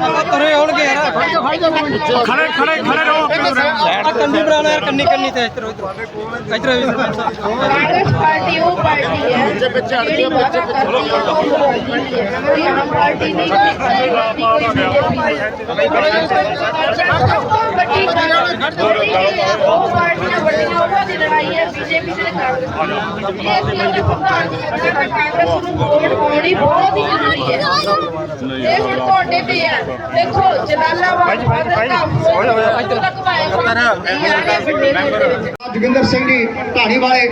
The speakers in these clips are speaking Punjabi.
ਤੁਰੇ ਆਉਣਗੇ ਯਾਰ। ਖੜੇ ਖੜੇ ਖੜੇ ਰਹੋ ਆ ਕੰਨੀ ਬਣਾ ਯਾਰ ਕੰਨੀ ਕੰਨੀ ਤੇ ਇਧਰ ਇਧਰ ਇਧਰ ਵੀ ਕਾਂਗਰਸ ਪਾਰਟੀ ਉਹ ਪਾਰਟੀ ਹੈ। ਬੱਚੇ ਬੱਚੇ ਅੜ ਗਏ ਬੱਚੇ ਪਾਰਟੀ ਨਹੀਂ ਵੱਡੀ ਉਹ ਪਾਰਟੀਆਂ ਵੱਡੀਆਂ ਉਹਨਾਂ ਦੀ ਲੜਾਈ ਹੈ ਬੀਜੇਪੀ ਤੇ ਕਾਂਗਰਸ ਦੀ ਇਸ ਲਈ ਕਾਂਗਰਸ ਨੂੰ ਵੋਟ ਪਾਉਣੀ ਬਹੁਤ ਹੀ ਜ਼ਰੂਰੀ ਹੈ। ਇਹ ਹੁਣ ਤੁਹਾਡੇ ਤੇ ਹੈ ਦੇਖੋ ਜਲਾਲਾਬਾਦ ਬਾਦਰ ਇੱਧਰ ਤੱਕ ਪਾਇਆ ਪਿੰਡੇ ਦੇ ਵਿੱਚ ਜੋਗਿੰਦਰ ਸਿੰਘ ਜੀ ਢਾਣੀ ਵਾਲੇ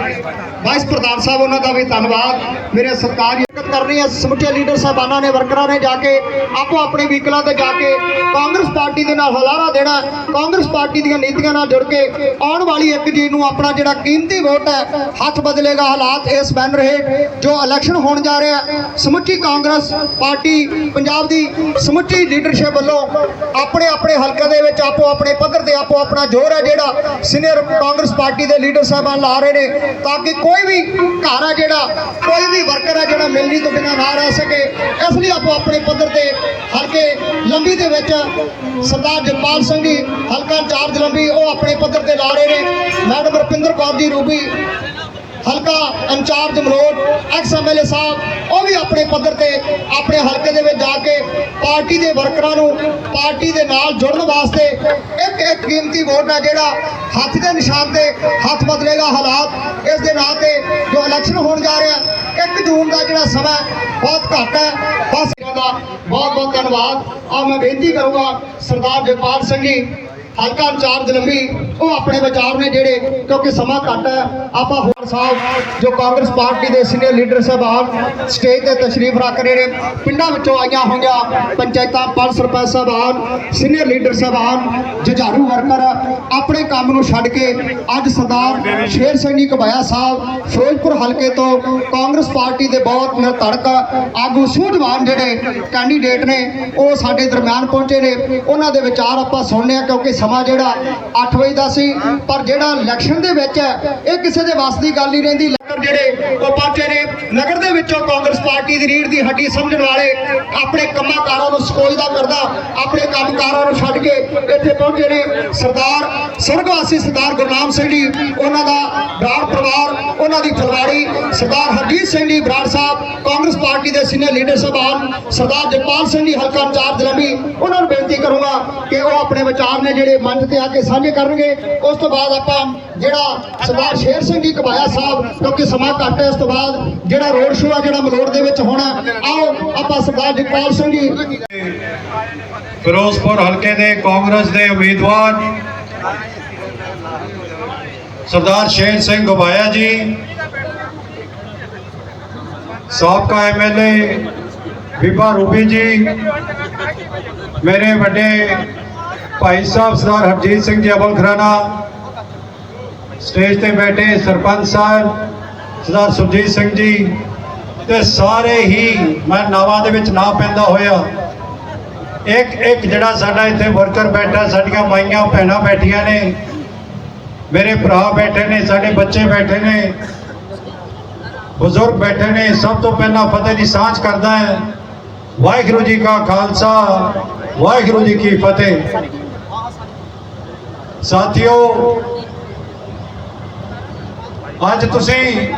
ਵਾਈਸ ਪ੍ਰਧਾਨ ਸਾਹਿਬ, ਉਹਨਾਂ ਦਾ ਵੀ ਧੰਨਵਾਦ। ਮੇਰੇ ਸਰਕਾਰ ਦੀ ਕਰਨੀ ਹੈ ਸਮੁੱਚੇ ਲੀਡਰ ਸਾਹਿਬਾਨਾਂ ਨੇ, ਵਰਕਰਾਂ ਨੇ ਜਾ ਕੇ ਆਪੋ ਆਪਣੇ ਵਹੀਕਲਾਂ ਤੇ ਜਾ ਕੇ ਕਾਂਗਰਸ ਪਾਰਟੀ ਦੇ ਨਾਲ ਹਲਾਰਾ ਦੇਣਾ ਕਾਂਗਰਸ ਪਾਰਟੀ ਦੀਆਂ ਨੀਤੀਆਂ ਨਾਲ ਜੁੜ ਕੇ ਆਉਣ ਵਾਲੀ ਇੱਕ ਜੀ ਨੂੰ ਆਪਣਾ ਜਿਹੜਾ ਕੀਮਤੀ ਵੋਟ ਹੈ, ਹੱਥ ਬਦਲੇਗਾ ਹਾਲਾਤ ਇਸ ਬੈਨਰ ਰਹੇ, ਜੋ ਇਲੈਕਸ਼ਨ ਹੋਣ ਜਾ ਰਿਹਾ ਸਮੁੱਚੀ ਕਾਂਗਰਸ ਪਾਰਟੀ ਪੰਜਾਬ ਦੀ ਸਮੁੱਚੀ ਲੀਡਰਸ਼ਿਪ ਵੱਲੋਂ ਆਪਣੇ ਆਪਣੇ ਹਲਕੇ ਦੇ ਵਿੱਚ ਆਪੋ ਆਪਣੇ ਪੱਧਰ ਤੇ ਆਪੋ ਆਪਣਾ ਜ਼ੋਰ ਹੈ ਜਿਹੜਾ ਸੀਨੀਅਰ ਕਾਂਗਰਸ ਪਾਰਟੀ ਦੇ ਲੀਡਰ ਸਾਹਿਬਾਨ ਲਾ ਰਹੇ ਨੇ ਤਾਂ ਕਿ ਕੋਈ ਵੀ ਘਰ ਆ ਜਿਹੜਾ, ਕੋਈ ਵੀ ਵਰਕਰ ਆ ਜਿਹੜਾ ਮਿਲਣੀ ਤੋਂ ਬਿਨਾਂ ਨਾ ਰਹਿ ਸਕੇ। ਇਸ ਲਈ ਆਪੋ ਆਪਣੇ ਪੱਧਰ ਤੇ ਹਲਕੇ ਲੰਬੀ ਦੇ ਵਿੱਚ ਸਰਦਾਰ ਜਗਪਾਲ ਸਿੰਘ ਜੀ, ਹਲਕਾ ਇੰਚਾਰਜ ਲੰਬੀ, ਉਹ ਆਪਣੇ ਪੱਧਰ ਤੇ ਲਾ ਰਹੇ ਨੇ। ਮੈਡਮ ਰੁਪਿੰਦਰ ਕੌਰ ਜੀ, ਰੂਬੀ ਹਲਕਾ in charge Malout ex MLA ਸਾਹਿਬ, ਉਹ ਵੀ ਆਪਣੇ ਪੱਧਰ ਤੇ ਆਪਣੇ ਹਲਕੇ ਦੇ ਵਿੱਚ ਜਾ ਕੇ ਪਾਰਟੀ ਦੇ ਵਰਕਰਾਂ ਨੂੰ ਪਾਰਟੀ ਦੇ ਨਾਲ ਜੁੜਨ ਵਾਸਤੇ ਇੱਕ ਇੱਕ ਕੀਮਤੀ ਵੋਟ ਹੈ ਜਿਹੜਾ ਹੱਥ ਦੇ ਨਿਸ਼ਾਨ ਤੇ ਹੱਥ ਬਦਲੇਗਾ ਹਾਲਾਤ ਇਸ ਦੇ ਨਾਂ ਤੇ ਜੋ ਇਲੈਕਸ਼ਨ ਹੋਣ ਜਾ ਰਿਹਾ 1 ਜੂਨ ਦਾ ਜਿਹੜਾ ਸਮਾਂ ਬਹੁਤ ਘੱਟ ਹੈ। ਬਸ ਇਹਨਾਂ ਦਾ ਬਹੁਤ ਬਹੁਤ ਧੰਨਵਾਦ। ਆ ਮੈਂ ਬੇਨਤੀ ਕਰੂੰਗਾ ਸਰਦਾਰ ਜਗਪਾਲ ਸਿੰਘ ਜੀ, ਹਲਕਾ ਇੰਚਾਰਜ ਲੰਬੀ ਉਹ ਆਪਣੇ ਵਿਚਾਰ ਨੇ ਜਿਹੜੇ, ਕਿਉਂਕਿ ਸਮਾਂ ਘੱਟ ਹੈ, ਆਪਾਂ ਹੋਰ ਸਾਹਿਬ ਜੋ ਕਾਂਗਰਸ ਪਾਰਟੀ ਦੇ ਸੀਨੀਅਰ ਲੀਡਰ ਸਾਹਿਬਾਨ ਸਟੇਜ ਤੇ ਤਸ਼ਰੀਫ ਰੱਖ ਰਹੇ ਨੇ, ਪਿੰਡਾਂ ਵਿੱਚੋਂ ਆਈਆਂ ਹੋਈਆਂ ਪੰਚਾਇਤਾਂ, ਪੰਜ ਸਰਪੰਚ ਸਾਹਿਬਾਨ ਸੀਨੀਅਰ ਲੀਡਰ ਸਾਹਿਬਾਨ ਜੁਝਾਰੂ ਵਰਕਰ ਆਪਣੇ ਕੰਮ ਨੂੰ ਛੱਡ ਕੇ ਅੱਜ ਸਰਦਾਰ ਸ਼ੇਰ ਸਿੰਘ ਜੀ ਕਬਾਇਆ ਸਾਹਿਬ, ਫਿਰੋਜ਼ਪੁਰ ਹਲਕੇ ਤੋਂ ਕਾਂਗਰਸ ਪਾਰਟੀ ਦੇ ਬਹੁਤ ਨਿਰਧੜਕ ਆਗੂ ਸੂਝਵਾਨ ਜਿਹੜੇ ਕੈਂਡੀਡੇਟ ਨੇ, ਉਹ ਸਾਡੇ ਦਰਮਿਆਨ ਪਹੁੰਚੇ ਨੇ। ਉਹਨਾਂ ਦੇ ਵਿਚਾਰ ਆਪਾਂ ਸੁਣਨੇ ਆ, ਕਿਉਂਕਿ ਸਮਾਂ ਜਿਹੜਾ 8 ਵਜੇ ਦਾ ਸੀ। ਪਰ ਜਿਹੜਾ ਇਲੈਕਸ਼ਨ ਦੇ ਵਿੱਚ ਹੈ, ਇਹ ਕਿਸੇ ਦੇ ਵੱਸ ਦੀ ਗੱਲ ਨਹੀਂ ਰਹਿੰਦੀ। ਨਗਰ ਜਿਹੜੇ ਉਹ ਪਹੁੰਚੇ ਨੇ ਨਗਰ ਦੇ ਵਿੱਚੋਂ ਕਾਂਗਰਸ ਪਾਰਟੀ ਦੀ ਰੀੜ ਦੀ ਹੱਡੀ ਸਮਝਣ ਵਾਲੇ ਆਪਣੇ ਕੰਮਾਂ ਕਾਰਾਂ ਨੂੰ ਸਕੋਜਦਾ ਕਰਦਾ ਆਪਣੇ ਕੰਮ ਕਾਰਾਂ ਨੂੰ ਛੱਡ ਕੇ ਇੱਥੇ ਪਹੁੰਚੇ ਨੇ। ਸਰਦਾਰ ਸਰਗਵਾਸੀ ਸਰਦਾਰ ਗੁਰਨਾਮ ਸਿੰਘ ਜੀ, ਉਹਨਾਂ ਦਾ ਬਰਾੜ ਪਰਿਵਾਰ, ਉਹਨਾਂ ਦੀ ਫਲਵਾੜੀ ਸਰਦਾਰ ਹਰਜੀਤ ਸਿੰਘ ਜੀ ਬਰਾੜ ਸਾਹਿਬ, ਕਾਂਗਰਸ ਪਾਰਟੀ ਦੇ ਸੀਨੀਅਰ ਲੀਡਰ ਸਾਹਿਬਾਨ, ਸਰਦਾਰ ਜਗਪਾਲ ਸਿੰਘ ਜੀ ਹਲਕਾ ਇੰਚਾਰਜ ਲੰਬੀ, ਉਹਨਾਂ ਨੂੰ ਬੇਨਤੀ ਕਰੂੰਗਾ ਕਿ ਉਹ ਆਪਣੇ ਵਿਚਾਰ ਨੇ ਜਿਹੜੇ ਮੰਚ ਤੇ ਆ ਕੇ ਸਾਂਝੇ ਕਰਨਗੇ। ਉਸ ਤੋਂ ਬਾਅਦ ਆਪਾਂ ਜਿਹੜਾ ਸਰਦਾਰ ਸ਼ੇਰ ਸਿੰਘ ਜੀ ਕਬਾਇਆ ਸਾਹਿਬ, ਕਿਉਂਕਿ ਸਮਾਂ ਘੱਟ ਹੈ, ਇਸ ਤੋਂ ਬਾਅਦ ਜਿਹੜਾ ਰੋਡ ਸ਼ੋਅ ਆ, ਜਿਹੜਾ ਮਲੋੜ ਦੇ ਵਿੱਚ ਹੋਣਾ, ਆਓ ਆਪਾਂ ਸਰਦਾਰ ਜਗਪਾਲ ਸਿੰਘ ਜੀ। ਫਿਰੋਜ਼ਪੁਰ ਹਲਕੇ ਦੇ ਕਾਂਗਰਸ ਦੇ ਉਮੀਦਵਾਰ ਸਰਦਾਰ ਸ਼ੇਰ ਸਿੰਘ ਗਵਾਇਆ ਜੀ। ਸਾਬਕਾ ਐਮਐਲਏ ਵਿਭਾ ਰੂਬੀ ਜੀ। ਮੇਰੇ ਵੱਡੇ ਭਾਈ ਸਾਹਿਬ ਸਰਦਾਰ ਹਰਜੀਤ ਸਿੰਘ ਜੀ ਅਬਲ ਖਰਾਨਾ। ਸਟੇਜ ਤੇ ਬੈਠੇ ਸਰਪੰਚ ਸਾਹਿਬ, ਸਰਦਾਰ ਸੁਰਜੀਤ ਸਿੰਘ ਜੀ, ਤੇ ਸਾਰੇ ਹੀ, ਮੈਂ ਨਾਵਾਂ ਦੇ ਵਿੱਚ ਨਾ ਪੈਂਦਾ ਹੋਇਆ। ਇੱਕ ਇੱਕ ਜਿਹੜਾ ਸਾਡਾ ਇੱਥੇ ਵਰਕਰ ਬੈਠਾ, ਸਾਡੀਆਂ ਮਾਈਆਂ, ਭੈਣਾਂ ਬੈਠੀਆਂ ਨੇ। ਮੇਰੇ ਭਰਾ ਬੈਠੇ ਨੇ, ਸਾਡੇ ਬੱਚੇ ਬੈਠੇ ਨੇ। ਬਜ਼ੁਰਗ ਬੈਠੇ ਨੇ, ਸਭ ਤੋਂ ਪਹਿਲਾਂ ਫਤਿਹ ਦੀ ਸਾਂਝ ਕਰਦਾ ਹੈ। ਵਾਹਿਗੁਰੂ ਜੀ ਕਾ ਖਾਲਸਾ, ਵਾਹਿਗੁਰੂ ਜੀ ਕੀ ਫਤਿਹ। ਸਾਥੀਓ ਅੱਜ ਤੁਸੀਂ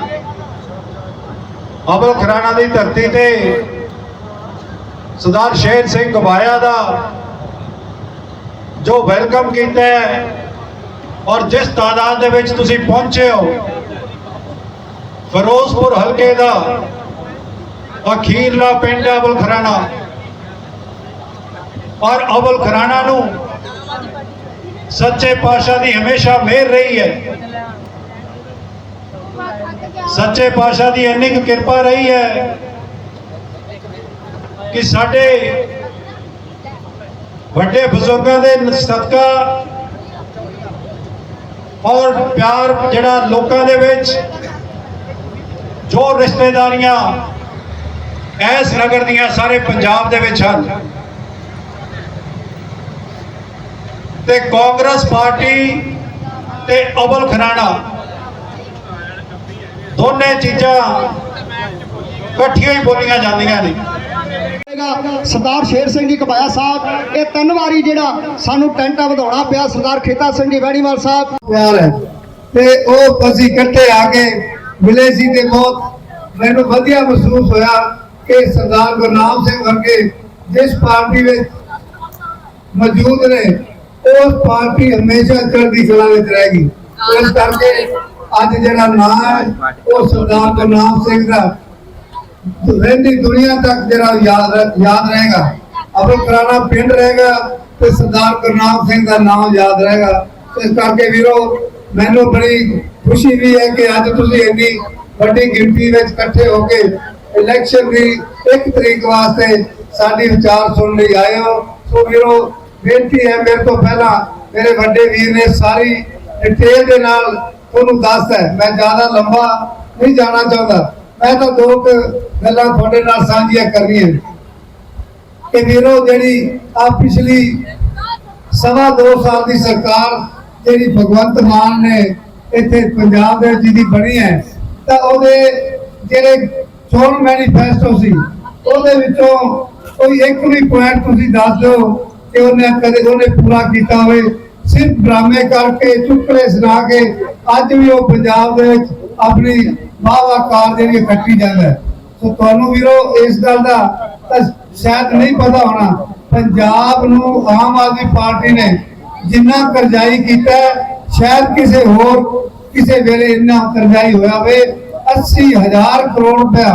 ਅਬਲ ਖਰਾਣਾ ਦੀ ਧਰਤੀ ਤੇ ਸਰਦਾਰ ਸ਼ੇਰ ਸਿੰਘ ਗਵਾਇਆ ਦਾ ਜੋ ਵੈਲਕਮ ਕੀਤਾ ਹੈ ਔਰ ਜਿਸ ਤਾਦਾਦ ਦੇ ਵਿੱਚ ਤੁਸੀਂ ਪਹੁੰਚੇ ਹੋ, ਫਿਰੋਜ਼ਪੁਰ ਹਲਕੇ ਦਾ ਅਖੀਰਲਾ ਪਿੰਡ ਹੈ ਅਬਲ ਖਰਾਣਾ। ਔਰ ਅਬਲ ਖਰਾਣਾ ਨੂੰ ਸੱਚੇ ਪਾਤਸ਼ਾਹ ਦੀ ਹਮੇਸ਼ਾ ਮਿਹਰ ਰਹੀ ਹੈ। ਸੱਚੇ ਪਾਤਸ਼ਾਹ ਦੀ ਇੰਨੀ ਕੁ ਕਿਰਪਾ ਰਹੀ ਹੈ ਕਿ ਸਾਡੇ ਵੱਡੇ ਬਜ਼ੁਰਗਾਂ ਦੇ ਸਦਕਾ ਔਰ ਪਿਆਰ ਜਿਹੜਾ ਲੋਕਾਂ ਦੇ ਵਿੱਚ ਜੋ ਰਿਸ਼ਤੇਦਾਰੀਆਂ ਇਸ ਨਗਰ ਦੀਆਂ ਸਾਰੇ ਪੰਜਾਬ ਦੇ ਵਿੱਚ ਹਨ ਤੇ ਕਾਂਗਰਸ ਪਾਰਟੀ ਤੇ ਅਵਲ ਖਰਾਣਾ ਦੋਨੇ ਚੀਜ਼ਾਂ ਇਕੱਠੀਆਂ ਹੀ ਬੋਲੀਆਂ ਜਾਂਦੀਆਂ ਨੇ। ਸਰਦਾਰ ਸ਼ੇਰ ਸਿੰਘ ਜੀ ਕਬਾਇਆ ਸਾਹਿਬ ਇਹ ਤਿੰਨ ਵਾਰੀ ਜਿਹੜਾ ਸਾਨੂੰ ਟੈਂਟਾ ਵਧਾਉਣਾ ਪਿਆ ਸਰਦਾਰ ਖੇਤਾ ਸਿੰਘ ਜੀ ਵੈਣੀਵਾਲ ਸਾਹਿਬ। ਪਿਆਰ ਹੈ। ਤੇ ਉਹ ਅਸੀਂ ਇਕੱਠੇ ਆ ਕੇ ਮਿਲੇ ਸੀ ਤੇ ਬਹੁਤ ਮੈਨੂੰ ਵਧੀਆ ਮਹਿਸੂਸ ਹੋਇਆ ਕਿ ਸਰਦਾਰ ਗੁਰਨਾਮ ਸਿੰਘ ਵਰਗੇ ਜਿਸ ਪਾਰਟੀ ਵਿੱਚ ਮੌਜੂਦ ਨੇ ਉਸ ਪਾਰਟੀ ਹਮੇਸ਼ਾ ਚੜ੍ਹਦੀ ਕਲਾ ਵਿੱਚ ਰਹੇਗੀ। ਇਸ ਕਰਕੇ ਅੱਜ ਜਿਹੜਾ ਨਾਮ ਹੈ, ਉਹ ਸਰਦਾਰ ਗੁਰਨਾਮ ਸਿੰਘ ਦਾ। ਰਹਿੰਦੀ ਦੁਨੀਆ ਤੱਕ ਜਿਹੜਾ ਯਾਦ ਯਾਦ ਰਹੇਗਾ। ਅਬਲ ਕਰਾਣਾ ਪਿੰਡ ਰਹੇਗਾ ਤੇ ਸਰਦਾਰ ਗੁਰਨਾਮ ਸਿੰਘ ਦਾ ਨਾਮ ਯਾਦ ਰਹੇਗਾ। ਇਸ ਕਰਕੇ ਵੀਰੋ, ਮੈਨੂੰ ਬੜੀ ਖੁਸ਼ੀ ਵੀ ਹੈ ਕਿ ਅੱਜ ਤੁਸੀਂ ਇੰਨੀ ਵੱਡੀ ਗਿਣਤੀ ਵਿੱਚ ਇਕੱਠੇ ਹੋ ਕੇ ਇਲੈਕਸ਼ਨ ਦੀ ਇੱਕ ਤਰੀਕ ਵਾਸਤੇ ਸਾਡੀ ਵਿਚਾਰ ਸੁਣਨ ਲਈ ਆਏ ਹੋ। ਸੋ ਵੀਰੋ, ਬੇਨਤੀ ਹੈ ਮੇਰੇ ਤੋਂ ਪਹਿਲਾਂ ਮੇਰੇ ਵੱਡੇ ਵੀਰ ਨੇ ਸਾਰੀ ਡਿਟੇਲ ਦੇ ਨਾਲ ਤੁਹਾਨੂੰ ਦੱਸਦਾ ਮੈਂ ਜ਼ਿਆਦਾ ਲੰਬਾ ਨਹੀਂ ਜਾਣਾ ਚਾਹੁੰਦਾ। ਮੈਂ ਤਾਂ ਦੋ ਕੁ ਗੱਲਾਂ ਤੁਹਾਡੇ ਨਾਲ ਸਾਂਝੀਆਂ ਕਰਨੀਆਂ ਕਿ ਵੀਰੋ, ਜਿਹੜੀ ਆ ਪਿਛਲੀ ਸਵਾ ਦੋ ਸਾਲ ਦੀ ਸਰਕਾਰ ਜਿਹੜੀ ਭਗਵੰਤ ਮਾਨ ਨੇ ਇੱਥੇ ਪੰਜਾਬ ਦੇ ਜਿਹਦੀ ਬਣੀ ਹੈ, ਤਾਂ ਉਹਦੇ ਜਿਹੜੇ ਚੋਣ ਮੈਨੀਫੈਸਟੋ ਸੀ, ਉਹਦੇ ਵਿੱਚੋਂ ਕੋਈ ਇੱਕ ਵੀ ਪੁਆਇੰਟ ਤੁਸੀਂ ਦੱਸ ਦਿਓ ਕਿ ਉਹਨੇ ਕਦੇ ਉਹਨੇ ਪੂਰਾ ਕੀਤਾ ਹੋਵੇ। ਸਿਰਫ ਡਰਾਮੇ ਕਰਕੇ ਚੁਟਕਲੇ ਸੁਣਾ ਕੇ ਅੱਜ ਵੀ ਉਹ ਪੰਜਾਬ ਦੇ ਵਿੱਚ ਆਪਣੀ ਵਾਹਵਾ ਜਿਹੜੀ ਕੱਟੀ ਜਾਂਦਾ ਸੋ ਤੁਹਾਨੂੰ ਵੀਰੋ, ਇਸ ਗੱਲ ਦਾ ਸ਼ਾਇਦ ਨਹੀਂ ਪਤਾ ਹੋਣਾ, ਪੰਜਾਬ ਨੂੰ ਆਮ ਆਦਮੀ ਪਾਰਟੀ ਨੇ ਜਿੰਨਾ ਕਰਜ਼ਾਈ ਕੀਤਾ ਸ਼ਾਇਦ ਕਿਸੇ ਹੋਰ ਕਿਸੇ ਵੇਲੇ ਇੰਨਾ ਕਰਜ਼ਾਈ ਹੋਇਆ ਹੋਵੇ। 80000 ਕਰੋੜ ਰੁਪਇਆ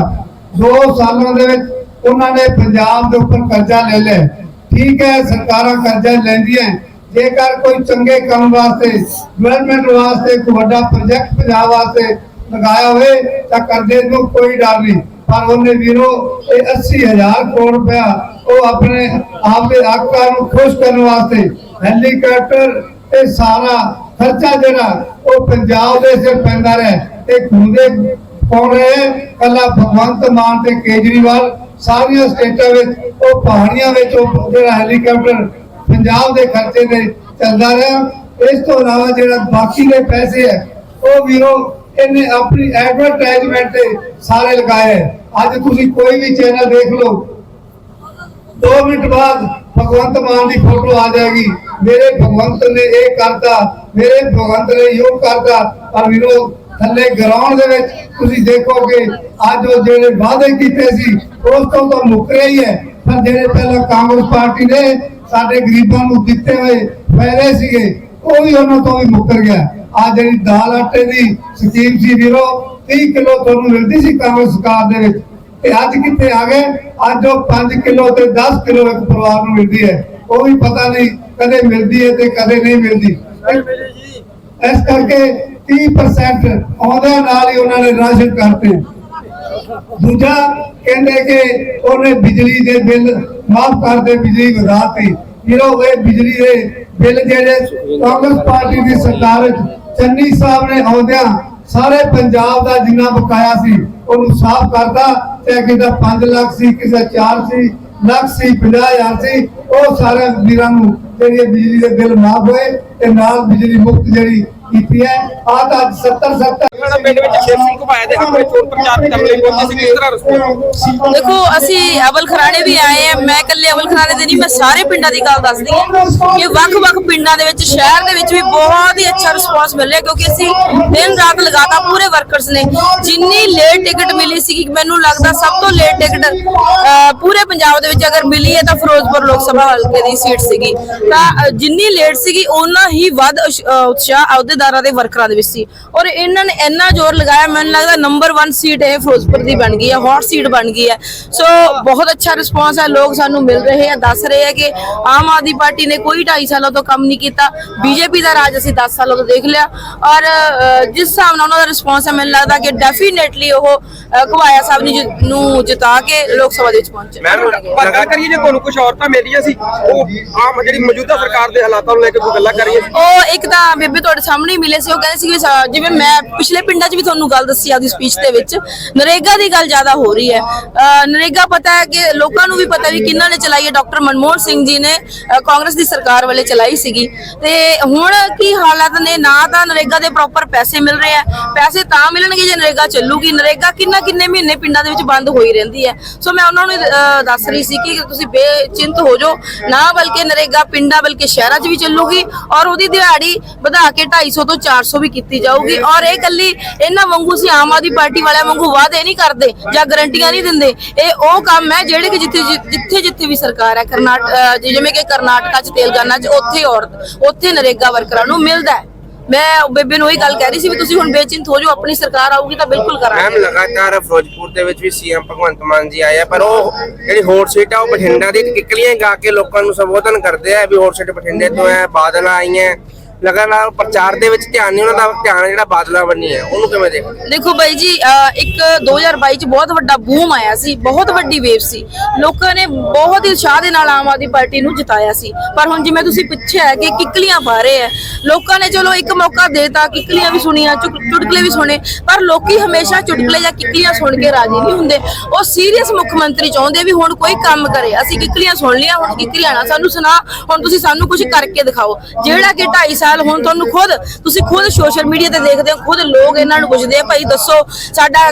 ਦੋ ਸਾਲਾਂ ਦੇ ਵਿੱਚ ਉਹਨਾਂ ਨੇ ਪੰਜਾਬ ਦੇ ਉੱਪਰ ਕਰਜ਼ਾ ਲੈ ਲਿਆ। ਠੀਕ ਹੈ, ਸਰਕਾਰਾਂ ਕਰਜ਼ਾ ਲੈਂਦੀਆਂ ਜੇਕਰ ਕੋਈ ਚੰਗੇ ਕੰਮ ਵਾਸਤੇ ਡਿਵੈਲਪਮੈਂਟ ਵਾਸਤੇ, ਕੋਈ ਵੱਡਾ ਪ੍ਰੋਜੈਕਟ ਪੰਜਾਬ ਵਾਸਤੇ ਲਗਾਇਆ ਹੋਵੇ, ਤਾਂ ਕਰਜ਼ੇ ਨੂੰ ਕੋਈ ਡਰ ਨਹੀਂ। ਪਰ ਉਹਨੇ ਵੀਰੋ, ਇਹ 80000 ਕਰੋੜ ਰੁਪਇਆ ਉਹ ਆਪਣੇ ਆਪ ਦੇ ਆਕਾ ਨੂੰ ਖੁਸ਼ ਕਰਨ ਵਾਸਤੇ ਹੈਲੀਕਾਪਟਰ, ਇਹ ਸਾਰਾ ਖਰਚਾ ਜਿਹੜਾ ਉਹ ਪੰਜਾਬ ਦੇ ਸਿਰ ਪੈਂਦਾ ਰਿਹਾ। ਇਹ ਖੁੰਦੇ ਪਾਉਣ ਰਹੇ ਕੱਲਾ ਭਗਵੰਤ ਮਾਨ ਤੇ ਕੇਜਰੀਵਾਲ ਸਾਰੀਆਂ ਸਟੇਟਾਂ ਵਿੱਚ, ਉਹ ਪਹਾੜੀਆਂ ਵਿੱਚ ਉਹ ਜਿਹੜਾ ਹੈਲੀਕਾਪਟਰ ਪੰਜਾਬ ਦੇ ਖਰਚੇ ਤੇ ਚੱਲਦਾ ਰਿਹਾ। ਇਸ ਤੋਂ ਇਲਾਵਾ ਜਿਹੜਾ ਬਾਕੀ ਦੇ ਪੈਸੇ ਹੈ, ਉਹ ਵੀਰੋ, ਇਹਨੇ ਆਪਣੀ ਐਡਵਰਟਾਈਜ਼ਮੈਂਟ ਤੇ ਸਾਰੇ ਲਗਾਏ ਅੱਜ ਤੁਸੀਂ ਕੋਈ ਵੀ ਚੈਨਲ ਦੇਖ ਲਓ 2 ਮਿੰਟ ਬਾਅਦ ਭਗਵੰਤ ਮਾਨ ਦੀ ਫੋਟੋ ਆ ਜਾਏਗੀ। ਮੇਰੇ ਭਗਵੰਤ ਨੇ ਇਹ ਕਰਤਾ, ਮੇਰੇ ਭਗਵੰਤ ਨੇ ਯੋ ਕਰਤਾ। ਪਰ ਵੀਰੋ, ਥੱਲੇ ਗਰਾਊਂਡ ਦੇ ਵਿੱਚ ਤੁਸੀਂ ਦੇਖੋਗੇ, ਅੱਜ ਉਹ ਜਿਹੜੇ ਵਾਅਦੇ ਕੀਤੇ ਸੀ, ਉਸ ਤੋਂ ਤਾਂ ਮੁੱਕਰੇ ਹੀ ਹੈ। ਪਰ ਜਿਹੜੇ ਪਹਿਲਾਂ ਕਾਂਗਰਸ ਪਾਰਟੀ ਨੇ ਸਾਡੇ ਗਰੀਬਾਂ ਨੂੰ ਦਿੱਤੇ ਹੋਏ ਫਾਇਦੇ ਸੀਗੇ ਉਹ ਵੀ ਉਹਨਾਂ ਤੋਂ ਵੀ ਮੁੱਕਰ ਗਿਆ। ਆ ਜਿਹੜੀ ਦਾਲ ਆਟੇ ਦੀ ਸਕੀਮ ਸੀ ਵੀਰੋ 30 ਕਿਲੋ ਤੁਹਾਨੂੰ ਮਿਲਦੀ ਸੀ ਕਾਂਗਰਸ ਸਰਕਾਰ ਦੇ ਵਿੱਚ। ਤੇ ਅੱਜ ਕਿੱਥੇ ਆ ਗਏ? ਅੱਜ ਉਹ 5 ਕਿਲੋ ਤੇ 10 ਕਿਲੋ ਇੱਕ ਪਰਿਵਾਰ ਨੂੰ ਮਿਲਦੀ ਹੈ। ਉਹ ਵੀ ਪਤਾ ਨਹੀਂ ਕਦੇ ਮਿਲਦੀ ਹੈ ਤੇ ਕਦੇ ਨਹੀਂ ਮਿਲਦੀ। ਇਸ ਕਰਕੇ 30% ਆਉਂਦਿਆਂ ਨਾਲ ਹੀ ਉਹਨਾਂ ਨੇ ਰਾਸ਼ਨ ਕਰਤੇ ਦੂਜਾ ਕਹਿੰਦੇ ਕਿ ਉਹਨੇ ਬਿਜਲੀ ਦੇ ਬਿੱਲ ਮਾਫ ਕਰ ਦੇ ਬਿਜਲੀ ਵਧਾਤੀ ਜਿਹੜਾ ਇਹ ਬਿਜਲੀ ਦੇ ਬਿੱਲ ਜਿਹੜੇ ਕਾਂਗਰਸ ਪਾਰਟੀ ਦੀ ਸਰਕਾਰ ਵਿੱਚ ਚੰਨੀ ਸਾਹਿਬ ਨੇ ਆਉਂਦਿਆਂ ਸਾਰੇ ਪੰਜਾਬ ਦਾ ਜਿੰਨਾ ਬਕਾਇਆ ਸੀ, ਉਹਨੂੰ ਸਾਫ਼ ਕਰਦਾ ਤੇ ਕਿਦਾ 5 ਲੱਖ ਸੀ, ਕਿਸੇ 4 ਸੀ, ਲੱਖ ਸੀ 50000 ਸੀ, ਉਹ ਸਾਰੇ ਵੀਰਾਂ ਨੂੰ ਜਿਹੜੀ ਬਿਜਲੀ ਦੇ ਬਿੱਲ ਮਾਫ ਹੋਏ ਤੇ ਨਾਲ ਬਿਜਲੀ ਮੁਫ਼ਤ ਜਿਹੜੀ ਕੀਤੀ ਹੈ। ਆਹ ਤਾਂ ਅੱਜ 70 70 ਸਾਡਾ ਪਿੰਡ ਵਿੱਚ ਸ਼ੇਰ ਸਿੰਘ ਘੁਮਾਇਆ ਦੇ ਆਪਣੇ ਚੋਣ ਪ੍ਰਚਾਰ ਕਰਨ ਲਈ ਪਹੁੰਚੇ ਸੀ। ਕਿਸ ਤਰ੍ਹਾਂ ਰਿਸਪੌਂਸ ਦੇਖੋ, ਅਸੀਂ ਅਵਲ ਖਰਾਣੇ ਵੀ ਆਏ ਆ ਮੈਂ ਇਕੱਲੇ ਅਵਲ ਖਰਾਣੇ ਦੇ ਨਹੀਂ, ਮੈਂ ਸਾਰੇ ਪਿੰਡਾਂ ਦੀ ਗੱਲ ਦੱਸਦੀ ਹਾਂ ਕਿ ਵੱਖ-ਵੱਖ ਪਿੰਡਾਂ ਦੇ ਵਿੱਚ, ਸ਼ਹਿਰ ਦੇ ਵਿੱਚ ਵੀ ਬਹੁਤ ਹੀ ਅੱਛਾ ਰਿਸਪਾਂਸ ਮਿਲ ਰਿਹਾ ਕਿਉਂਕਿ ਅਸੀਂ ਦਿਨ ਰਾਤ ਲਗਾਤਾਰ ਪੂਰੇ ਵਰਕਰਸ ਨੇ। ਜਿੰਨੀ ਲੇਟ ਟਿਕਟ ਮਿਲੀ ਸੀ ਮੈਨੂੰ ਲੱਗਦਾ ਸਭ ਤੋਂ ਲੇਟ ਟਿਕਟ ਪੂਰੇ ਪੰਜਾਬ ਦੇ ਵਿੱਚ ਅਗਰ ਮਿਲੀ ਹੈ ਤਾਂ ਫਿਰੋਜ਼ਪੁਰ ਲੋਕ ਸਭਾ ਹਲਕੇ ਦੀ ਸੀਟ ਸੀਗੀ। ਤਾਂ ਜਿੰਨੀ ਲੇਟ ਸੀਗੀ ਉਹਨਾਂ ਹੀ ਵੱਧ ਉਤਸ਼ਾਹ ਅਹੁਦੇਦਾਰਾਂ ਦੇ ਵਰਕਰਾਂ ਦੇ ਵਿੱਚ ਸੀ। ਔਰ ਇਹਨਾਂ ਨੇ ਇੰਨਾ ਜ਼ੋਰ ਲਗਾਇਆ ਮੈਨੂੰ ਲੱਗਦਾ ਨੰਬਰ 1 ਸੀਟ ਇਹ ਫਿਰੋਜ਼ਪੁਰ ਦੀ ਬਣ ਗਈ ਹੈ ਹੌਟ ਸੀਟ ਬਣ ਗਈ ਹੈ। ਸੋ ਬਹੁਤ ਅੱਛਾ ਰਿਸਪਾਂਸ ਹੈ ਲੋਕ ਸਾਨੂੰ ਮਿਲ ਰਹੇ ਆ ਦੱਸ ਰਹੇ ਆ ਕਿ ਆਮ ਆਦਮੀ ਪਾਰਟੀ ਨੇ ਕੋਈ 2.5 ਸਾਲਾਂ ਤੋਂ ਕੰਮ ਨਹੀਂ ਕੀਤਾ ਬੀਜੇਪੀ ਦਾ ਰਾਜ ਅਸੀਂ 10 ਸਾਲਾਂ ਤੋਂ ਦੇਖ ਲਿਆ। ਔਰ ਜਿਸ ਹਿਸਾਬ ਨਾਲ ਉਹਨਾਂ ਦਾ ਰਿਸਪਾਂਸ ਹੈ ਮੈਨੂੰ ਲੱਗਦਾ ਕਿ ਡੈਫੀਨੇਟਲੀ ਉਹ ਅਹ, ਘੁਬਾਇਆ ਸਾਹਿਬ ਨੇ ਜਿਤਾ ਕੇ ਲੋਕ ਸਭਾ ਦੇ ਵਿੱਚ ਪਹੁੰਚੇ। ਮੈਂ ਪਰ ਗੱਲ ਕਰੀਏ ਜੇ ਤੁਹਾਨੂੰ ਕੁਝ ਔਰਤਾਂ ਮਿਲੀਆਂ ਸੀ ਉਹ ਆਮ ਜਿਹੜੀ ਮੌਜੂਦਾ ਸਰਕਾਰ ਦੇ ਹਾਲਾਤਾਂ ਨੂੰ ਲੈ ਕੇ ਕੋਈ ਗੱਲਾਂ ਕਰੀਏ ਉਹ ਇੱਕ ਤਾਂ ਬੇਬੇ ਤੁਹਾਡੇ ਸਾਹਮਣੇ ਮਿਲੇ ਸੀ ਉਹ ਕਹਿੰਦੇ ਸਾ- ਜਿਵੇਂ ਮੈਂ ਪਿਛਲੇ ਪਿੰਡਾਂ 'ਚ ਵੀ ਤੁਹਾਨੂੰ ਗੱਲ ਦੱਸੀ ਆਪਦੀ ਸਪੀਚ ਦੇ ਵਿੱਚ। ਨਰੇਗਾ ਦੀ ਗੱਲ ਜ਼ਿਆਦਾ ਹੋ ਰਹੀ ਹੈ। ਨਰੇਗਾ ਪਤਾ ਹੈ ਕਿ ਲੋਕਾਂ ਨੂੰ ਵੀ ਪਤਾ ਵੀ ਕਿਹਨਾਂ ਨੇ ਚਲਾਈ ਹੈ। ਡਾਕਟਰ ਮਨਮੋਹਨ ਸਿੰਘ ਜੀ ਨੇ ਕਾਂਗਰਸ ਦੀ ਸਰਕਾਰ ਵਾਲੇ ਚਲਾਈ ਸੀਗੀ। ਤੇ ਹੁਣ ਕੀ ਹਾਲਾਤ ਨੇ? ਨਾ ਤਾਂ ਨਰੇਗਾ ਦੇ ਪ੍ਰੋਪਰ ਪੈਸੇ ਮਿਲ ਰਹੇ ਆ ਪੈਸੇ ਤਾਂ ਮਿਲਣਗੇ ਜੇ ਨਰੇਗਾ ਚੱਲੂਗੀ। ਨਰੇਗਾ ਕਿੰਨਾ ਕਿੰਨੇ ਮਹੀਨੇ ਪਿੰਡਾਂ ਦੇ ਵਿੱਚ ਬੰਦ ਹੋਈ ਰਹਿੰਦੀ ਹੈ। ਸੋ ਮੈਂ ਉਹਨਾਂ ਨੂੰ ਦੱਸ ਰਹੀ ਸੀ ਕਿ ਤੁਸੀਂ ਬੇਚਿੰਤ ਹੋ ਜਾਓ। ਨਾ ਬਲਕਿ ਨਰੇਗਾ ਪਿੰਡਾਂ ਬਲਕਿ ਸ਼ਹਿਰਾਂ 'ਚ ਵੀ ਚੱਲੂਗੀ ਔਰ ਉਹਦੀ ਦਿਹਾੜੀ ਵਧਾ ਕੇ 250 ਤੋਂ 400 ਵੀ ਕੀਤੀ ਜਾਊਗੀ। ਔਰ ਇਹ ਕੱਲੀ ਇਹਨਾਂ ਵਾਂਗੂ ਸੀ ਆਮ ਆਦਮੀ ਪਾਰਟੀ ਵਾਲਿਆਂ ਵਾਂਗੂ ਵਾਅਦੇ ਨਹੀਂ ਕਰਦੇ ਜਾਂ ਗਰੰਟੀਆਂ ਨਹੀਂ ਦਿੰਦੇ। ਇਹ ਉਹ ਕੰਮ ਹੈ ਜਿਹੜੇ ਕਿ ਜਿੱਥੇ ਜਿੱਥੇ ਜਿੱਥੇ ਵੀ ਸਰਕਾਰ ਹੈ ਕਰਨਾਟਕ ਜਿਵੇਂ ਕਿ ਕਰਨਾਟਕਾ 'ਚ ਤੇਲੰਗਾਨਾ 'ਚ, ਉੱਥੇ ਔਰਤ, ਉੱਥੇ ਨਰੇਗਾ ਵਰਕਰਾਂ ਨੂੰ ਮਿਲਦਾ ਹੈ। ਮੈਂ ਬੇਬੇ ਨੂੰ ਇਹ ਗੱਲ ਕਹਿ ਰਹੀ ਸੀ ਵੀ ਤੁਸੀਂ ਹੁਣ ਬੇਚਿੰਤ ਹੋ ਜਾਓ, ਆਪਣੀ ਸਰਕਾਰ ਆਊਗੀ ਤਾਂ ਬਿਲਕੁਲ ਮੈਮ ਲਗਾਤਾਰ ਫਿਰੋਜ਼ਪੁਰ ਦੇ ਵਿੱਚ ਵੀ ਸੀਐਮ ਭਗਵੰਤ ਮਾਨ ਜੀ ਆਏ ਪਰ ਉਹ ਜਿਹੜੀ ਹੋਰ ਸੀਟ ਆ ਉਹ ਬਠਿੰਡਾ ਦੀ ਕਿੱਕਲੀਆਂ ਗਾ ਕੇ ਲੋਕਾਂ ਨੂੰ ਸੰਬੋਧਨ ਕਰਦੇ ਆ ਵੀ ਹੋਰ ਸੀਟ ਬਠਿੰਡੇ ਤੋਂ ਹੈ, ਬਾਦਲ ਆਈ ਆਈਆਂ ਲਗਾਤਾਰ ਪ੍ਰਚਾਰ ਦੇ ਵਿੱਚ ਧਿਆਨ ਨਹੀਂ, ਉਹਨਾਂ ਦਾ ਧਿਆਨ ਜਿਹੜਾ ਬਾਦਲਾਂ ਬੰਨੀ ਹੈ। ਉਹਨੂੰ ਕਿਵੇਂ ਦੇਖਦੇ ਦੇਖੋ ਬਾਈ ਜੀ ਇੱਕ 2022 ਚ ਬਹੁਤ ਵੱਡਾ ਬੂਮ ਆਇਆ ਸੀ, ਬਹੁਤ ਵੱਡੀ ਵੇਵ ਸੀ। ਲੋਕਾਂ ਨੇ ਬਹੁਤ ਹੀ ਉਤਸ਼ਾਹ ਦੇ ਨਾਲ ਆਮ ਆਦਮੀ ਪਾਰਟੀ ਨੂੰ ਜਿਤਾਇਆ ਸੀ। ਪਰ ਹੁਣ ਜਿਵੇਂ ਤੁਸੀਂ ਪੁੱਛਿਆ ਕਿ ਕਿੱਕਲੀਆਂ ਪਾ ਰਹੇ ਆ ਲੋਕਾਂ ਨੇ ਚਲੋ ਇੱਕ ਮੌਕਾ ਦੇਤਾ, ਕਿੱਕਲੀਆਂ ਵੀ ਸੁਣੀਆਂ ਚੁਟਕਲੇ ਵੀ ਸੁਣੇ, ਪਰ ਲੋਕੀ ਹਮੇਸ਼ਾ ਚੁਟਕਲੇ ਜਾਂ ਕਿੱਕਲੀਆਂ ਸੁਣ ਕੇ ਰਾਜੀ ਨਹੀਂ ਹੁੰਦੇ। ਉਹ ਸੀਰੀਅਸ ਮੁੱਖ ਮੰਤਰੀ ਚਾਹੁੰਦੇ ਵੀ ਹੁਣ ਕੋਈ ਕੰਮ ਕਰੇ, ਅਸੀਂ ਕਿੱਕਲੀਆਂ ਸੁਣ ਲਿਆ ਹੁਣ ਕਿਕਲੀਆਂ ਨਾ ਸਾਨੂੰ ਸੁਣਾ, ਹੁਣ ਤੁਸੀਂ ਸਾਨੂੰ ਕੁਝ ਕਰਕੇ ਦਿਖਾਓ। ਜਿਹੜਾ ਕਿ 2.5 ਸਾਲ ਹੁਣ ਤੁਹਾਨੂੰ ਖੁਦ ਤੁਸੀਂ ਖੁਦ ਸੋਸ਼ਲ ਮੀਡੀਆ ਤੇ ਦੇਖਦੇ ਹੋ ਖੁਦ ਲੋਕ ਇਹਨਾਂ ਨੂੰ ਪੁੱਛਦੇ ਆ ਭਾਈ ਦੱਸੋ ਸਾਡਾ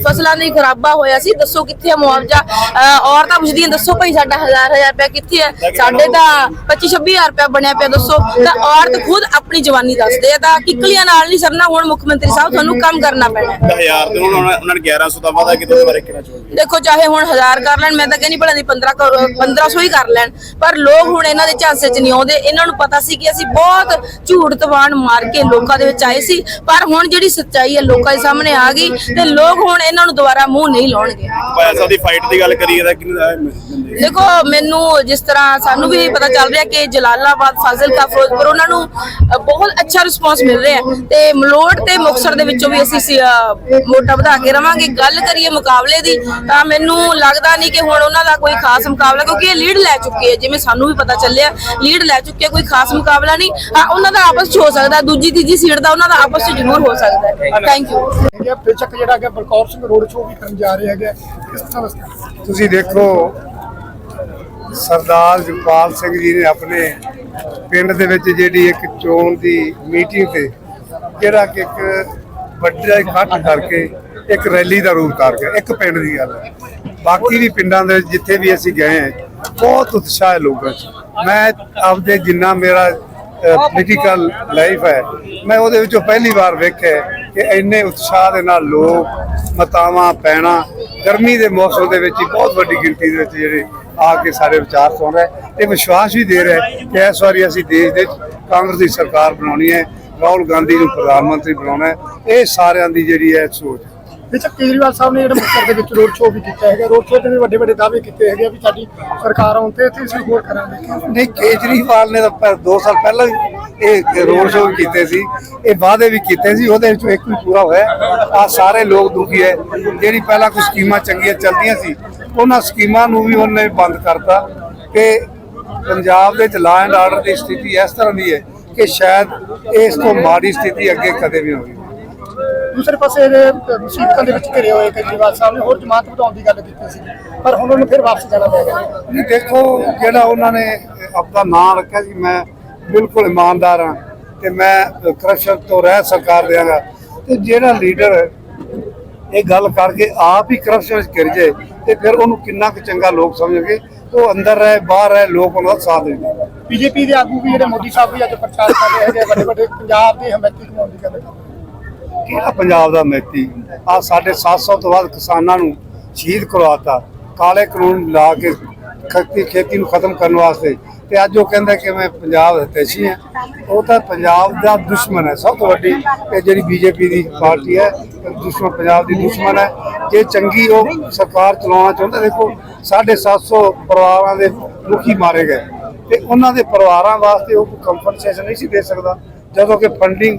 ਫਸਲਾਂ ਦੀ ਖਰਾਬਾ ਹੋਇਆ ਸੀ ਦੱਸੋ ਕਿੱਥੇ ਹੈ ਮੁਆਵਜ਼ਾ? ਔਰਤਾਂ ਪੁੱਛਦੀਆਂ ਦੱਸੋ ਭਾਈ ਸਾਡਾ ਹਜ਼ਾਰ ਹਜ਼ਾਰ ਰੁਪਇਆ ਕਿੱਥੇ ਹੈ ਸਾਡੇ ਤਾਂ 25 26000 ਰੁਪਇਆ ਬਣਿਆ ਪਿਆ ਦੱਸੋ। ਤਾਂ ਔਰਤ ਖੁਦ ਆਪਣੀ ਜਵਾਨੀ ਦੱਸਦੇ ਆ ਤਾਂ ਕਿੱਕਲੀਆਂ ਨਾਲ ਨਹੀਂ ਸਰਨਾ ਹੁਣ ਮੁੱਖ ਮੰਤਰੀ ਸਾਹਿਬ ਤੁਹਾਨੂੰ ਕੰਮ ਕਰਨਾ ਪੈਣਾ। ਹੈ। ਹਜ਼ਾਰ ਤੇ ਹੁਣ ਉਹਨਾਂ ਨੇ 1100 ਦਾ ਵਾਅਦਾ ਕੀਤਾ ਬਾਰੇ ਕਿਹਨਾਂ ਚਾਹੋਗੇ ਦੇਖੋ ਚਾਹੇ ਹੁਣ 1000 ਕਰ ਲੈਣ ਮੈਂ ਤਾਂ ਕਹਿੰਦੀ ਭਲਾ ਦੀ 15 ਕਰੋ 1500 ਹੀ ਕਰ ਲੈਣ। ਪਰ ਲੋਕ ਹੁਣ ਇਹਨਾਂ ਦੇ ਝਾਂਸੇ 'ਚ ਨਹੀਂ ਆਉਂਦੇ ਇਹਨਾਂ ਨੂੰ ਪਤਾ ਸੀ ਕਿ ਅਸੀਂ ਬਹੁਤ ਝੂਠ ਤਵਾਨ ਮਾਰ ਕੇ ਲੋਕਾਂ ਦੇ ਵਿੱਚ ਆਏ ਸੀ। ਪਰ ਹੁਣ ਜਿਹੜੀ ਸੱਚਾਈ ਹੈ ਲੋਕਾਂ ਦੇ ਸਾਹਮਣੇ ਆ ਗਈ ਤੇ ਲੋਕ ਹੁਣ ਇਹਨਾਂ ਨੂੰ ਦੁਬਾਰਾ ਮੂੰਹ ਨਹੀਂ ਲਾਉਣਗੇ। ਪੈਸਾ ਦੀ ਫਾਈਟ ਦੀ ਗੱਲ ਕਰੀਏ ਤਾਂ ਬੰਦੇ? ਦੇਖੋ ਮੈਨੂੰ ਜਿਸ ਤਰ੍ਹਾਂ ਸਾਨੂੰ ਵੀ ਪਤਾ ਚੱਲ ਰਿਹਾ ਕਿ ਜਲਾਲਾਬਾਦ ਫਾਜ਼ਿਲਕਾ ਫਿਰੋਜ਼ਪੁਰ ਉਹਨਾਂ ਨੂੰ ਬਹੁਤ ਅੱਛਾ ਰਿਸਪਾਂਸ ਮਿਲ ਰਿਹਾ ਤੇ ਮਲੋਟ ਤੇ ਮੁਕਸਰ ਦੇ ਵਿੱਚੋਂ ਵੀ ਅਸੀਂ ਵੋਟਾਂ ਵਧਾ ਕੇ ਰਵਾਂਗੇ। ਗੱਲ ਕਰੀਏ ਮੁਕਾਬਲੇ ਦੀ ਤਾਂ ਮੈਨੂੰ ਲੱਗਦਾ ਨਹੀਂ ਕਿ ਹੁਣ ਉਹਨਾਂ ਦਾ ਕੋਈ ਖਾਸ ਮੁਕਾਬਲਾ ਕਿਉਂਕਿ ਇਹ ਲੀਡ ਲੈ ਚੁੱਕੇ ਹੈ ਜਿਵੇਂ ਸਾਨੂੰ ਵੀ ਪਤਾ ਚੱਲਿਆ ਲੀਡ ਲੈ ਚੁੱਕੇ ਆ, ਕੋਈ ਖਾਸ ਮੁਕਾਬਲਾ ਨਹੀਂ। ਹਾਂ ਉਹਨਾਂ ਦਾ ਆਪਸ ਚ ਹੋ ਸਕਦਾ ਦੂਜੀ ਤੀਜੀ ਸੀਟ ਦਾ ਉਹਨਾਂ ਦਾ ਆਪਸ ਚ ਜ਼ਰੂਰ ਹੋ ਸਕਦਾ ਹੈ। ਥੈਂਕ ਯੂ ਹੈਗਾ ਬੇਸ਼ੱਕ ਜਿਹੜਾ ਕਿ ਬਲਕੌਰ ਸਿੰਘ ਰੋਡ ਸ਼ੋਅ ਵੀ ਕਰਨ ਜਾ ਰਹੇ ਹੈਗੇ ਕਿਸ ਤਰ੍ਹਾਂ ਦਾ ਤੁਸੀਂ ਦੇਖੋ ਸਰਦਾਰ ਜਗਪਾਲ ਸਿੰਘ ਜੀ ਨੇ ਆਪਣੇ ਪਿੰਡ ਦੇ ਵਿੱਚ ਜਿਹੜੀ ਇੱਕ ਚੋਣ ਦੀ ਮੀਟਿੰਗ ਤੇ ਜਿਹੜਾ ਕਿ ਇੱਕ ਵੱਡਾ ਇਕੱਠ ਕਰਕੇ ਇੱਕ ਰੈਲੀ ਦਾ ਰੂਪ ਧਾਰ ਗਿਆ ਇੱਕ ਪਿੰਡ ਦੀ ਗੱਲ ਹੈ। ਬਾਕੀ ਵੀ ਪਿੰਡਾਂ ਦੇ ਜਿੱਥੇ ਵੀ ਅਸੀਂ ਗਏ ਹਾਂ ਬਹੁਤ ਉਤਸ਼ਾਹ ਹੈ ਲੋਕਾਂ 'ਚ। ਮੈਂ ਆਪਦੇ ਜਿੰਨਾ ਮੇਰਾ ਪੋਲੀਟੀਕਲ ਲਾਈਫ ਹੈ। ਮੈਂ ਉਹਦੇ ਵਿੱਚੋਂ ਪਹਿਲੀ ਵਾਰ ਵੇਖਿਆ ਕਿ ਇੰਨੇ ਉਤਸ਼ਾਹ ਦੇ ਨਾਲ ਲੋਕ, ਮਤਾਵਾਂ ਪੈਣਾ ਗਰਮੀ ਦੇ ਮੌਸਮ ਦੇ ਵਿੱਚ ਹੀ ਬਹੁਤ ਵੱਡੀ ਗਿਣਤੀ ਦੇ ਵਿੱਚ ਜਿਹੜੇ ਆ ਕੇ ਸਾਰੇ ਵਿਚਾਰ ਸੁਣ ਰਹੇ। ਤੇ ਵਿਸ਼ਵਾਸ ਵੀ ਦੇ ਰਹੇ ਕਿ ਇਸ ਵਾਰੀ ਅਸੀਂ ਦੇਸ਼ ਦੇ ਕਾਂਗਰਸ ਦੀ ਸਰਕਾਰ ਬਣਾਉਣੀ ਹੈ, ਰਾਹੁਲ ਗਾਂਧੀ ਨੂੰ ਪ੍ਰਧਾਨ ਮੰਤਰੀ ਬਣਾਉਣਾ ਹੈ। ਇਹ ਸਾਰਿਆਂ ਦੀ ਜਿਹੜੀ ਹੈ ਸੋਚ। ਹੈ ਕੇਜਰੀਵਾਲ ਸਾਹਿਬ ਨੇ ਜਿਹੜੇ ਮੁਕਤਸਰ ਦੇ ਵਿੱਚ ਰੋਡ ਸ਼ੋਅ ਵੀ ਕੀਤਾ ਹੈਗਾ। ਰੋਡ ਸ਼ੋਅ ਤੇ ਵੀ ਵੱਡੇ ਵੱਡੇ ਦਾਅਵੇ ਕੀਤੇ ਹੈਗੇ ਵੀ ਸਾਡੀ ਸਰਕਾਰ ਆਉਣ ਤੇ ਇੱਥੇ ਅਸੀਂ ਹੋਰ ਕਰਾਂਗੇ। ਨਹੀਂ, ਕੇਜਰੀਵਾਲ ਨੇ ਤਾਂ ਪ- ਦੋ ਸਾਲ ਪਹਿਲਾਂ ਇਹ ਰੋਡ ਸ਼ੋਅ ਕੀਤੇ ਸੀ। ਇਹ ਵਾਅਦੇ ਵੀ ਕੀਤੇ ਸੀ, ਉਹਦੇ ਵਿੱਚੋਂ ਇੱਕ ਵੀ ਪੂਰਾ ਹੋਇਆ। ਆ ਸਾਰੇ ਲੋਕ ਦੁਖੀ ਹੈ। ਜਿਹੜੀ ਪਹਿਲਾਂ ਕੁਝ ਸਕੀਮਾਂ ਚੰਗੀਆਂ ਚੱਲਦੀਆਂ ਸੀ, ਉਹਨਾਂ ਸਕੀਮਾਂ ਨੂੰ ਵੀ ਉਹਨੇ ਬੰਦ ਕਰਤਾ ਕਿ ਪੰਜਾਬ ਦੇ ਵਿੱਚ ਲਾ ਐਂਡ ਆਰਡਰ ਦੀ ਸਥਿਤੀ ਇਸ ਤਰ੍ਹਾਂ ਦੀ ਹੈ ਕਿ ਸ਼ਾਇਦ ਇਸ ਤੋਂ ਮਾੜੀ ਸਥਿਤੀ ਅੱਗੇ ਕਦੇ ਵੀ ਹੋਵੇ। ਦੂਸਰੇ ਪਾਸੇ ਇਹਦੇ ਮੁਸੀਬਤਾਂ ਦੇ ਵਿੱਚ ਘਿਰੇ ਹੋਏ ਕੇਜਰੀਵਾਲ ਸਾਹਿਬ ਨੇ ਹੋਰ ਜਮਾਤ ਵਧਾਉਣ ਦੀ ਗੱਲ ਕੀਤੀ ਸੀ ਪਰ ਹੁਣ ਉਹਨੂੰ ਫਿਰ ਵਾਪਸ ਜਾਣਾ ਪੈ ਗਿਆ। ਨਹੀਂ ਦੇਖੋ ਜਿਹੜਾ ਉਹਨਾਂ ਨੇ ਆਪਣਾ ਨਾਂ ਰੱਖਿਆ ਸੀ ਮੈਂ ਬਿਲਕੁਲ ਇਮਾਨਦਾਰ ਹਾਂ ਤੇ ਮੈਂ ਕਰਪਸ਼ਨ ਤੋਂ ਰਹਿ ਸਰਕਾਰ ਦਿਆਂਗਾ। ਤੇ ਜਿਹੜਾ ਲੀਡਰ ਇਹ ਗੱਲ ਕਰਕੇ ਆਪ ਹੀ ਕਰਪਸ਼ਨ ਵਿੱਚ ਗਿਰ ਜਾਏ ਤੇ ਫਿਰ ਉਹਨੂੰ ਕਿੰਨਾ ਕੁ ਚੰਗਾ ਲੋਕ ਸਮਝਣਗੇ ਉਹ ਅੰਦਰ ਰਹੇ ਬਾਹਰ ਰਹੇ ਲੋਕ ਉਹਨਾਂ ਦਾ ਸਾਥ ਦੇਣਗੇ। ਬੀਜੇਪੀ ਦੇ ਆਗੂ ਵੀ ਜਿਹੜੇ ਮੋਦੀ ਸਾਹਿਬ ਵੀ ਅੱਜ ਪ੍ਰਚਾਰ ਕਰ ਰਹੇ ਹੈਗੇ ਵੱਡੇ ਵੱਡੇ ਪੰਜਾਬ ਦੇ ਹਮੈਤੀ ਕਮਾਉਣ ਦੀ ਗੱਲ ਕਿਹੜਾ ਪੰਜਾਬ ਦਾ ਮੈਤੀ ਆ ਸਾਡੇ 700 ਤੋਂ ਵੱਧ ਕਿਸਾਨਾਂ ਨੂੰ ਸ਼ਹੀਦ ਕਰਵਾਤਾ। ਕਾਲੇ ਕਾਨੂੰਨ ਲਾ ਕੇ ਖੇਤੀ ਖੇਤੀ ਨੂੰ ਖਤਮ ਕਰਨ ਵਾਸਤੇ। ਤੇ ਅੱਜ ਉਹ ਕਹਿੰਦਾ ਕਿ ਮੈਂ ਪੰਜਾਬ ਦਾ ਹਿਤੈਸ਼ੀ ਹਾਂ। ਉਹ ਤਾਂ ਪੰਜਾਬ ਦਾ ਦੁਸ਼ਮਣ ਹੈ। ਸਭ ਤੋਂ ਵੱਡੀ ਇਹ ਜਿਹੜੀ ਬੀਜੇਪੀ ਦੀ ਪਾਰਟੀ ਹੈ ਦੁਸ਼ਮਣ ਪੰਜਾਬ ਦੀ ਦੁਸ਼ਮਣ ਹੈ। ਜੇ ਚੰਗੀ ਉਹ ਸਰਕਾਰ ਚਲਾਉਣਾ ਚਾਹੁੰਦਾ, ਦੇਖੋ 750 ਪਰਿਵਾਰਾਂ ਦੇ ਮੁਖੀ ਮਾਰੇ ਗਏ। ਤੇ ਉਹਨਾਂ ਦੇ ਪਰਿਵਾਰਾਂ ਵਾਸਤੇ ਉਹ ਕੰਪਨਸੇਸ਼ਨ ਨਹੀਂ ਸੀ ਦੇ ਸਕਦਾ। ਜਦੋਂ ਕਿ ਫੰਡਿੰਗ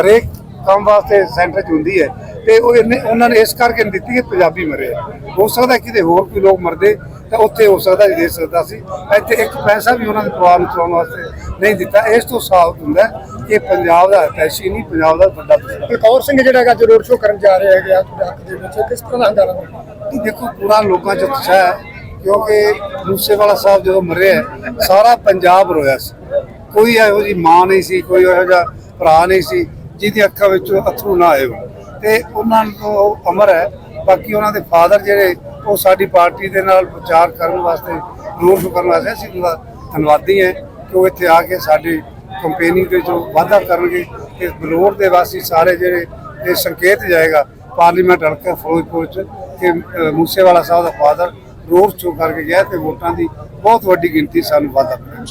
ਹਰੇਕ ਕੰਮ ਵਾਸਤੇ ਸੈਂਟਰ 'ਚ ਹੁੰਦੀ ਹੈ ਤੇ ਉਹ ਇਹਨੇ ਉਹਨਾਂ ਨੇ ਇਸ ਕਰਕੇ ਦਿੱਤੀ ਕਿ ਪੰਜਾਬੀ ਮਰੇ। ਹੋ ਸਕਦਾ ਕਿਤੇ ਹੋਰ ਕੋਈ ਲੋਕ ਮਰਦੇ ਤਾਂ ਉੱਥੇ ਹੋ ਸਕਦਾ ਜੀ ਦੇ ਸਕਦਾ ਸੀ। ਇੱਥੇ ਇੱਕ ਪੈਸਾ ਵੀ ਉਹਨਾਂ ਦੇ ਪਰਿਵਾਰ ਨੂੰ ਚਲਾਉਣ ਵਾਸਤੇ ਨਹੀਂ ਦਿੱਤਾ। ਇਸ ਤੋਂ ਸਾਬਤ ਹੁੰਦਾ ਕਿ ਪੰਜਾਬ ਦਾ ਪੈਸੀ ਨਹੀਂ ਪੰਜਾਬ ਦਾ ਵੱਡਾ ਬਲਕੌਰ ਸਿੰਘ ਜਿਹੜਾ ਹੈਗਾ ਅੱਜ ਰੋਡ ਸ਼ੋਅ ਕਰਨ ਜਾ ਰਿਹਾ ਹੈਗਾ ਹੱਕ ਦੇ ਵਿੱਚ। ਕਿਸ ਤਰ੍ਹਾਂ ਦਾ ਹੰਗਾਰਾ ਦੇਖੋ ਪੂਰਾ ਲੋਕਾਂ 'ਚ ਉਤਸ਼ਾਹ ਹੈ ਕਿਉਂਕਿ ਮੂਸੇਵਾਲਾ ਸਾਹਿਬ ਜਦੋਂ ਮਰਿਆ ਸਾਰਾ ਪੰਜਾਬ ਰੋਇਆ ਸੀ। ਕੋਈ ਇਹੋ ਜੀ ਮਾਂ ਨਹੀਂ ਸੀ ਕੋਈ ਇਹੋ ਜਿਹਾ ਭਰਾ ਨਹੀਂ ਸੀ। ਜਿਹਦੀ ਅੱਖਾਂ ਵਿੱਚ ਅਥਰੂ ਨਾ ਆਏ ਹੋਣ। ਤੇ ਉਹਨਾਂ ਨੂੰ ਉਹ ਅਮਰ ਹੈ ਬਾਕੀ ਉਹਨਾਂ ਦੇ ਫਾਦਰ ਜਿਹੜੇ, ਉਹ ਸਾਡੀ ਪਾਰਟੀ ਦੇ ਨਾਲ ਪ੍ਰਚਾਰ ਕਰਨ ਵਾਸਤੇ, ਰੋਡ ਸ਼ੋਅ ਕਰਨ ਵਾਸਤੇ ਅਸੀਂ ਦਾ ਧੰਨਵਾਦੀ ਹੈ ਕਿ ਉਹ ਇੱਥੇ ਆ ਕੇ ਸਾਡੀ ਕੰਪੇਨਿੰਗ ਦੇ ਜੋ ਵਾਅਦਾ ਕਰਨਗੇ ਤੇ ਬਲੌਰ ਦੇ ਵਾਸੀ ਸਾਰੇ ਜਿਹੜੇ ਇਹ ਸੰਕੇਤ ਜਾਏਗਾ, ਪਾਰਲੀਮੈਂਟ ਹਲਕਾ ਫਿਰੋਜ਼ਪੁਰ ਚ ਕਿ ਮੂਸੇਵਾਲਾ ਸਾਹਿਬ ਦਾ ਫਾਦਰ ਰੋਡ ਸ਼ੋਅ ਕਰਕੇ ਗਿਆ ਤੇ ਵੋਟਾਂ ਦੀ ਬਹੁਤ ਵੱਡੀ ਗਿਣਤੀ ਸਾਨੂੰ ਵਾਅਦਾ ਮਿਲਿਆ